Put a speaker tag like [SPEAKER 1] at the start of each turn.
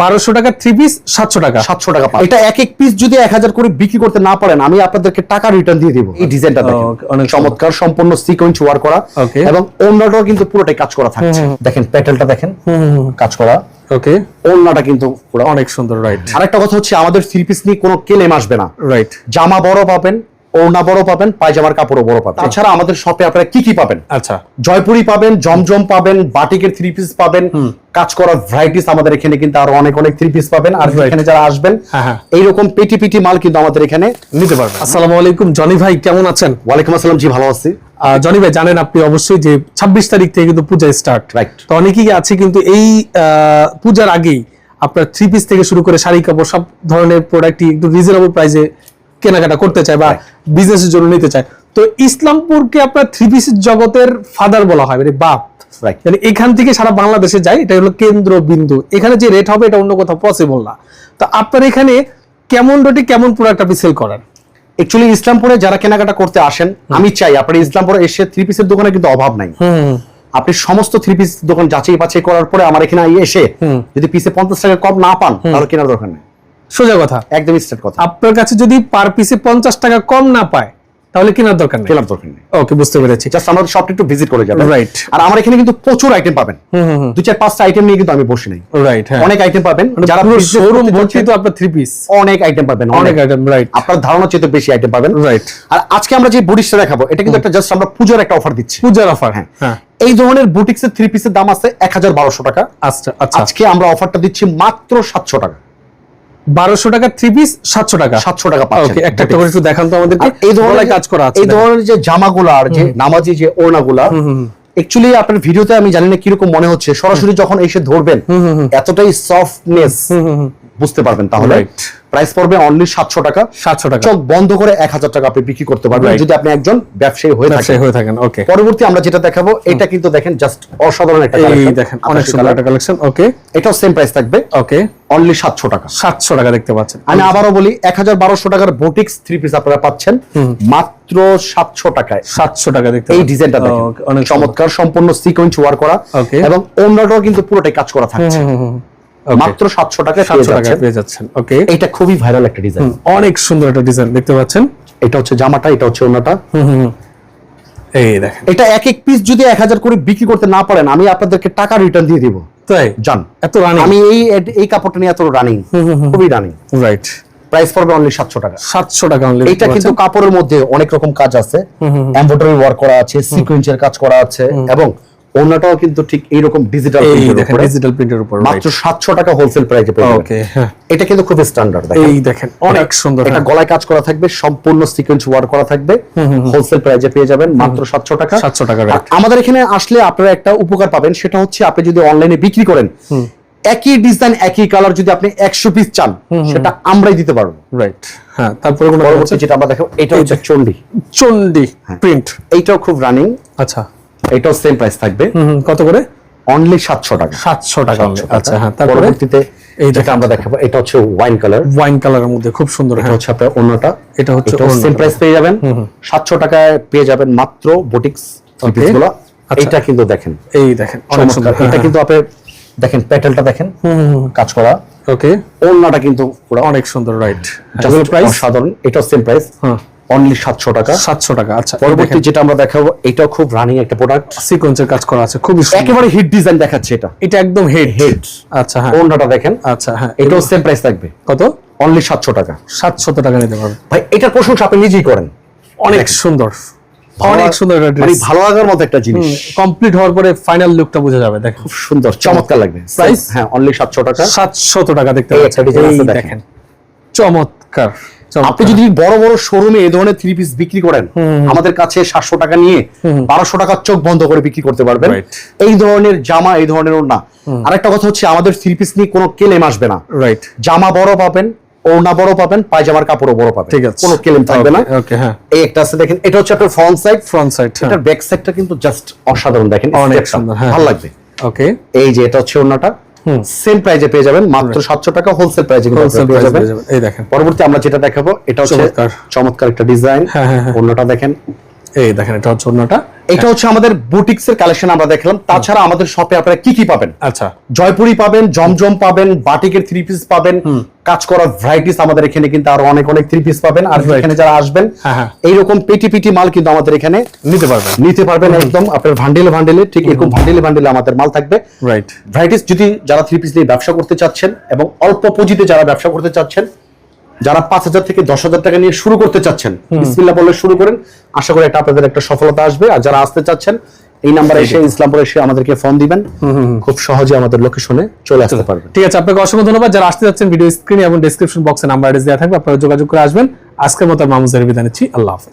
[SPEAKER 1] বারোশো টাকা three piece সাতশো টাকা।
[SPEAKER 2] সাতশো টাকা পাবেন। এটা এক এক পিস যদি এক হাজার করে বিক্রি করতে না পারেন আমি আপনাদেরকে টাকা রিটার্ন দিয়ে দিব। এই ডিজাইনটা
[SPEAKER 1] অনেক
[SPEAKER 2] চমৎকার সম্পূর্ণ সিকোয়েন্স ওয়ার করা. এবং অন্যটাও কিন্তু পুরোটাই কাজ করা থাকছে। দেখেন প্যাটেলটা দেখেন। কাজ করা।
[SPEAKER 1] ওকে
[SPEAKER 2] অন্যটা কিন্তু পুরো
[SPEAKER 1] অনেক সুন্দর রাইট
[SPEAKER 2] আরেকটা কথা হচ্ছে আমাদের থ্রি পিস নিয়ে কোনো কেলেম আসবে না।
[SPEAKER 1] রাইট
[SPEAKER 2] জামা বড় পাবেন ওড়না বড় পাবেন পায়জামার কাপড়ও বড় পাবেন। তাছাড়া আমাদের শপে আপনারা কি কি পাবেন?
[SPEAKER 1] আচ্ছা।
[SPEAKER 2] জয়পুরি পাবেন জমজম পাবেন বাটিকের থ্রি পিস পাবেন কাজ করার ভ্যারাইটিস আমাদের এখানে কিন্তু আরও অনেক অনেক থ্রি পিস পাবেন। আর এখানে যারা আসবেন
[SPEAKER 1] হ্যাঁ, হ্যাঁ।
[SPEAKER 2] এইরকম পেটি পেটি মাল কিন্তু আমাদের এখানে নিতে পারবেন।
[SPEAKER 1] আসসালামু আলাইকুম জনি ভাই কেমন আছেন?
[SPEAKER 2] ওয়ালাইকুম আসসালাম জি ভালো আছি।
[SPEAKER 1] জনি ভাই জানেন আপনি অবশ্যই যে ছাব্বিশ তারিখ থেকে কিন্তু পূজা স্টার্ট
[SPEAKER 2] রাইট
[SPEAKER 1] তো অনেকেই আছে কিন্তু এই পূজার আগেই আপনার থ্রি পিস থেকে শুরু করে শাড়ি কাপড় সব ধরনের প্রোডাক্টই একটু রিজনেবল প্রাইসে কেনাকাটা করতে চায় বা বিজনেসের জন্য নিতে চায়। তো ইসলামপুরকে আপনার থ্রি পিসের জগতের ফাদার বলা হয় মানে বাপ। মানে এখান থেকে সারা বাংলাদেশে যায় এটা হলো কেন্দ্র বিন্দু। এখানে যে রেট হবে এটা অন্য কোথাও পসিবল না। তো আপনার এখানে কেমন রেটে কেমন প্রোডাক্ট আপনি সেল করেন?
[SPEAKER 2] অ্যাকচুয়ালি ইসলামপুরে যারা কেনাকাটা করতে আসেন আমি চাই আপনার ইসলামপুরে এসে থ্রি পিসের দোকানে কিন্তু অভাব নাই। আপনি সমস্ত থ্রি পিস দোকান যাচাই বাছাই করার পরে আমার এখানে এসে যদি পিসে পঞ্চাশ টাকা কম না পান তাহলে কেনার দরকার নেই।
[SPEAKER 1] সোজা কথা।
[SPEAKER 2] একদম স্ট্রেট কথা।
[SPEAKER 1] আপনার কাছে যদি পার পিসে পঞ্চাশ টাকা কম না পায় তাহলে কেনার দরকার নেই।
[SPEAKER 2] কেনার দরকার নেই।
[SPEAKER 1] ওকে বুঝতে পেরেছি।
[SPEAKER 2] জাস্ট আমাদের শপটা একটু ভিজিট করে যাবেন।
[SPEAKER 1] Right.
[SPEAKER 2] আর আমার এখানে কিন্তু প্রচুর আইটেম পাবেন। দু চার পাঁচটা আইটেম নিয়ে কিন্তু আমি বসি নাই।
[SPEAKER 1] রাইট হ্যাঁ।
[SPEAKER 2] অনেক আইটেম পাবেন।
[SPEAKER 1] যারা
[SPEAKER 2] যারা
[SPEAKER 1] পুরো শোরুম ভর্তি তো আপনার থ্রি পিস
[SPEAKER 2] অনেক আইটেম পাবেন
[SPEAKER 1] অনেক। আইটেম রাইট
[SPEAKER 2] আপনার ধারণা চেয়ে তো বেশি আইটেম পাবেন।
[SPEAKER 1] রাইট
[SPEAKER 2] আর আজকে আমরা যে বুটিক্সটা দেখাবো এটা কিন্তু একটা জাস্ট আমরা পুজোর একটা অফার দিচ্ছি।
[SPEAKER 1] পূজার অফার
[SPEAKER 2] হ্যাঁ।
[SPEAKER 1] হ্যাঁ।
[SPEAKER 2] এই ধরনের বুটিক্স এর থ্রি পিসের দাম আছে এক হাজার বারোশো টাকা।
[SPEAKER 1] আচ্ছা আচ্ছা।
[SPEAKER 2] আজকে আমরা অফারটা দিচ্ছি মাত্র সাতশো টাকা।
[SPEAKER 1] বারোশো টাকা থ্রি পিস সাতশো টাকা।
[SPEAKER 2] সাতশো টাকা
[SPEAKER 1] ওকে একটা একটা করে একটু দেখান তো আমাদেরকে
[SPEAKER 2] এই ধরনের
[SPEAKER 1] কাজ করা আছে
[SPEAKER 2] এই ধরনের যে জামাগুলো আর যে নামাজি যে ওড়নাগুলা অ্যাকচুয়ালি আপনার ভিডিওতে আমি জানি না কীরকম মনে হচ্ছে। সরাসরি যখন এসে ধরবেন এতটাই সফটনেস বুঝতে পারবেন তাহলে। প্রাইস পড়বে অনলি সাতশো টাকা।
[SPEAKER 1] সাতশো টাকা।
[SPEAKER 2] চোখ বন্ধ করে এক হাজার টাকা আপনি বিক্রি করতে পারবেন যদি আপনি একজন ব্যবসায়ী হয়ে থাকেন।
[SPEAKER 1] হয়ে থাকেন ওকে
[SPEAKER 2] পরবর্তী আমরা যেটা দেখাবো এটা কিন্তু দেখেন জাস্ট অসাধারণ একটা
[SPEAKER 1] দেখেন অনেক সুন্দর একটা কালেকশন ওকে
[SPEAKER 2] এটাও সেম প্রাইস থাকবে।
[SPEAKER 1] ওকে
[SPEAKER 2] অনলি সাতশো টাকা।
[SPEAKER 1] সাতশো টাকা দেখতে পাচ্ছেন।
[SPEAKER 2] আমি আবারও বলি এক হাজার বারোশো টাকার বোটিক্স থ্রি পিস আপনারা পাচ্ছেন। মাত্র সাতশো টাকায়।
[SPEAKER 1] সাতশো টাকা দেখতে
[SPEAKER 2] এই ডিজাইনটা দেখেন।
[SPEAKER 1] অনেক
[SPEAKER 2] চমৎকার সম্পূর্ণ সিকোয়েন্স ওয়ার করা. এবং অন্যটাও কিন্তু পুরোটাই কাজ করা থাকছে। মাত্র সাতশো পেয়ে
[SPEAKER 1] সাতশো টাকা পেয়ে যাচ্ছেন ওকে
[SPEAKER 2] এটা খুবই ভাইরাল একটা ডিজাইন
[SPEAKER 1] অনেক সুন্দর একটা ডিজাইন দেখতে পাচ্ছেন।
[SPEAKER 2] এটা হচ্ছে জামাটা এটা হচ্ছে অন্যটা
[SPEAKER 1] এই দেখেন।
[SPEAKER 2] এটা এক এক পিস যদি এক হাজার করে বিক্রি করতে না পারেন আমি আপনাদেরকে টাকা রিটার্ন দিয়ে দিব।
[SPEAKER 1] তাই?
[SPEAKER 2] জান।
[SPEAKER 1] এত রানি
[SPEAKER 2] আমি এই এই কাপড়টা নিয়ে এত রানিং খুবই রানিং
[SPEAKER 1] রাইট
[SPEAKER 2] প্রাইস পড়বে অনলি সাতশো টাকা।
[SPEAKER 1] সাতশো টাকা only
[SPEAKER 2] এটা কিন্তু কাপড়ের মধ্যে অনেক রকম কাজ আছে। এমব্রয়ডারি ওয়ার্ক করা আছে সিকোয়েন্সের কাজ করা আছে এবং অন্যটাও কিন্তু ঠিক এইরকম ডিজিটাল
[SPEAKER 1] ডিজিটাল প্রিন্টের উপর।
[SPEAKER 2] মাত্র সাতশো টাকা হোলসেল প্রাইসে পেয়ে
[SPEAKER 1] ওকে হ্যাঁ।
[SPEAKER 2] এটা কিন্তু খুব স্ট্যান্ডার্ড
[SPEAKER 1] এই দেখেন অনেক সুন্দর
[SPEAKER 2] এটা
[SPEAKER 1] হ্যাঁ।
[SPEAKER 2] গলায় কাজ করা থাকবে সম্পূর্ণ সিকোয়েন্স ওয়ার্ক করা থাকবে। হোলসেল প্রাইসে পেয়ে যাবেন মাত্র সাতশো টাকা।
[SPEAKER 1] 700 টাকা
[SPEAKER 2] আমাদের এখানে আসলে আপনারা একটা উপকার পাবেন সেটা হচ্ছে আপনি যদি অনলাইনে বিক্রি করেন একই ডিজাইন একই কালার যদি আপনি একশো পিস চান সেটা আমরাই দিতে পারব।
[SPEAKER 1] রাইট হ্যাঁ তারপরে
[SPEAKER 2] যেটা আমরা দেখাবো এটা হচ্ছে চন্ডি
[SPEAKER 1] চন্ডি
[SPEAKER 2] হ্যাঁ।
[SPEAKER 1] প্রিন্ট
[SPEAKER 2] এইটাও খুব রানিং
[SPEAKER 1] আচ্ছা।
[SPEAKER 2] এটাও সেম প্রাইস থাকবে।
[SPEAKER 1] কত করে?
[SPEAKER 2] অনলি সাতশো টাকা।
[SPEAKER 1] সাতশো টাকা only।
[SPEAKER 2] 700
[SPEAKER 1] আচ্ছা হ্যাঁ তারপরে? এই
[SPEAKER 2] যেটা আমরা দেখাবো এটা হচ্ছে ওয়াইন কালার
[SPEAKER 1] ওয়াইন কালারের মধ্যে খুব সুন্দর
[SPEAKER 2] এটা
[SPEAKER 1] হ্যাঁ।
[SPEAKER 2] হচ্ছে আপনার অন্যটা।
[SPEAKER 1] এটা হচ্ছে
[SPEAKER 2] সেম প্রাইস পেয়ে যাবেন। সাতশো টাকায় পেয়ে যাবেন মাত্র বুটিক্স
[SPEAKER 1] Okay.
[SPEAKER 2] গুলো।
[SPEAKER 1] আচ্ছা।
[SPEAKER 2] এটা কিন্তু দেখেন।
[SPEAKER 1] এই দেখেন অনেক সুন্দর হ্যাঁ,
[SPEAKER 2] এটা কিন্তু আপনি দেখেন প্যাটেলটা দেখেন। কাজ করা।
[SPEAKER 1] ওকে
[SPEAKER 2] ওড়নাটা কিন্তু পুরো
[SPEAKER 1] অনেক সুন্দর রাইট প্রাইস
[SPEAKER 2] অসাধারণ। এটাও সেম প্রাইস
[SPEAKER 1] হ্যাঁ।
[SPEAKER 2] অনলি সাতশো টাকা।
[SPEAKER 1] সাতশো টাকা আচ্ছা।
[SPEAKER 2] পরবর্তী যেটা আমরা দেখাবো এটাও খুব রানিং একটা প্রোডাক্ট
[SPEAKER 1] সিকোয়েন্সের কাজ করা আছে খুবই
[SPEAKER 2] একেবারে হিট ডিজাইন দেখাচ্ছে এটা।
[SPEAKER 1] এটা একদম আচ্ছা হ্যাঁ।
[SPEAKER 2] ওড়নাটা দেখেন।
[SPEAKER 1] আচ্ছা হ্যাঁ।
[SPEAKER 2] এটাও সেম প্রাইস থাকবে।
[SPEAKER 1] কত?
[SPEAKER 2] অনলি সাতশো টাকা।
[SPEAKER 1] টাকা নিতে পারবে
[SPEAKER 2] ভাই এটার প্রশংসা আপনি নিজেই করেন।
[SPEAKER 1] অনেক সুন্দর। অনেক সুন্দর
[SPEAKER 2] মানে ভালো লাগার মতো একটা জিনিস।
[SPEAKER 1] কমপ্লিট হওয়ার পরে ফাইনাল লুকটা বোঝা যাবে দেখেন।
[SPEAKER 2] খুব সুন্দর চমৎকার লাগবে।
[SPEAKER 1] Price?
[SPEAKER 2] হ্যাঁ অনলি সাতশো টাকা।
[SPEAKER 1] সাতশত টাকা দেখতে পাচ্ছেন।
[SPEAKER 2] দেখেন।
[SPEAKER 1] চমৎকার।
[SPEAKER 2] আপনি যদি বড় বড় শোরুমে এই ধরনের থ্রি পিস বিক্রি করেন আমাদের কাছে সাতশো টাকা নিয়ে বারোশো টাকার চোখ বন্ধ করে বিক্রি করতে পারবেন। এই ধরনের জামা এই ধরনের ওড়না। আরেকটা কথা হচ্ছে আমাদের থ্রি পিস নিয়ে কোনো কেলেম আসবে না।
[SPEAKER 1] রাইট
[SPEAKER 2] জামা বড় পাবেন ওড়না বড় পাবেন পায়জামার কাপড়ও বড় পাবেন।
[SPEAKER 1] ঠিক আছে।
[SPEAKER 2] কোনো কেলেম থাকবে না।
[SPEAKER 1] ওকে হ্যাঁ।
[SPEAKER 2] এই একটা আছে দেখেন এটা হচ্ছে আপনার ফ্রন্ট সাইড
[SPEAKER 1] ফ্রন্ট সাইড
[SPEAKER 2] এটার ব্যাক সাইডটা কিন্তু জাস্ট অসাধারণ দেখেন
[SPEAKER 1] অনেক। সুন্দর, হ্যাঁ।
[SPEAKER 2] ভালো লাগবে।
[SPEAKER 1] ওকে
[SPEAKER 2] এই যে এটা হচ্ছে ওড়নাটা। সেম প্রাইজে পেয়ে যাবেন মাত্র সাতশো টাকা হোলসেল প্রাইজে
[SPEAKER 1] হোলসেল
[SPEAKER 2] পেয়ে যাবেন।
[SPEAKER 1] এই দেখেন।
[SPEAKER 2] পরবর্তী আমরা যেটা দেখাবো এটা হচ্ছে
[SPEAKER 1] চমৎকার।
[SPEAKER 2] চমৎকার একটা ডিজাইন
[SPEAKER 1] হ্যাঁ, হ্যাঁ, হ্যাঁ।
[SPEAKER 2] অন্যটা দেখেন।
[SPEAKER 1] এই দেখেন এটা হচ্ছে অন্যটা।
[SPEAKER 2] এটা হচ্ছে আমাদের বুটিক্স এর কালেকশন আমরা দেখলাম। তাছাড়া আমাদের শপে আপনারা কি কি পাবেন?
[SPEAKER 1] আচ্ছা।
[SPEAKER 2] জয়পুরি পাবেন জমজম পাবেন বাটিকের থ্রি পিস পাবেন কাজ করার ভ্যারাইটিস আমাদের এখানে কিন্তু আরও অনেক অনেক থ্রি পিস পাবেন। আর এখানে যারা আসবেন
[SPEAKER 1] হ্যাঁ, হ্যাঁ।
[SPEAKER 2] এইরকম পেটি পেটি মাল কিন্তু আমাদের এখানে
[SPEAKER 1] নিতে পারবেন।
[SPEAKER 2] নিতে পারবেন একদম। আপনার ভান্ডেলে ভান্ডেলে ঠিক এরকম ভান্ডেলে ভান্ডেলে আমাদের মাল থাকবে।
[SPEAKER 1] রাইট
[SPEAKER 2] ভ্যারাইটিস যদি যারা থ্রি পিস নিয়ে ব্যবসা করতে চাচ্ছেন এবং অল্প পুঁজিতে যারা ব্যবসা করতে চাচ্ছেন যারা পাঁচ হাজার থেকে দশ হাজার টাকা নিয়ে শুরু করতে চাচ্ছেন ইসলাম বলে শুরু করেন। আশা করি এটা আপনাদের একটা সফলতা আসবে। আর যারা আসতে চাচ্ছেন এই নাম্বারে এসে ইসলামপুর এসে আমাদেরকে ফোন দিবেন। খুব সহজে আমাদের লোকেশনে চলে আসতে পারবেন।
[SPEAKER 1] ঠিক আছে আপনাকে অসংখ্য ধন্যবাদ। যারা আসতে যাচ্ছেন ভিডিও স্ক্রিনে এবং ডেসক্রিপশন বক্সে নাম্বার দেওয়া থাকবে আপনারা যোগাযোগ করে আসবেন। আজকের মতো মামুজের বিদায় নিচ্ছি। আল্লাহ হাফেজ।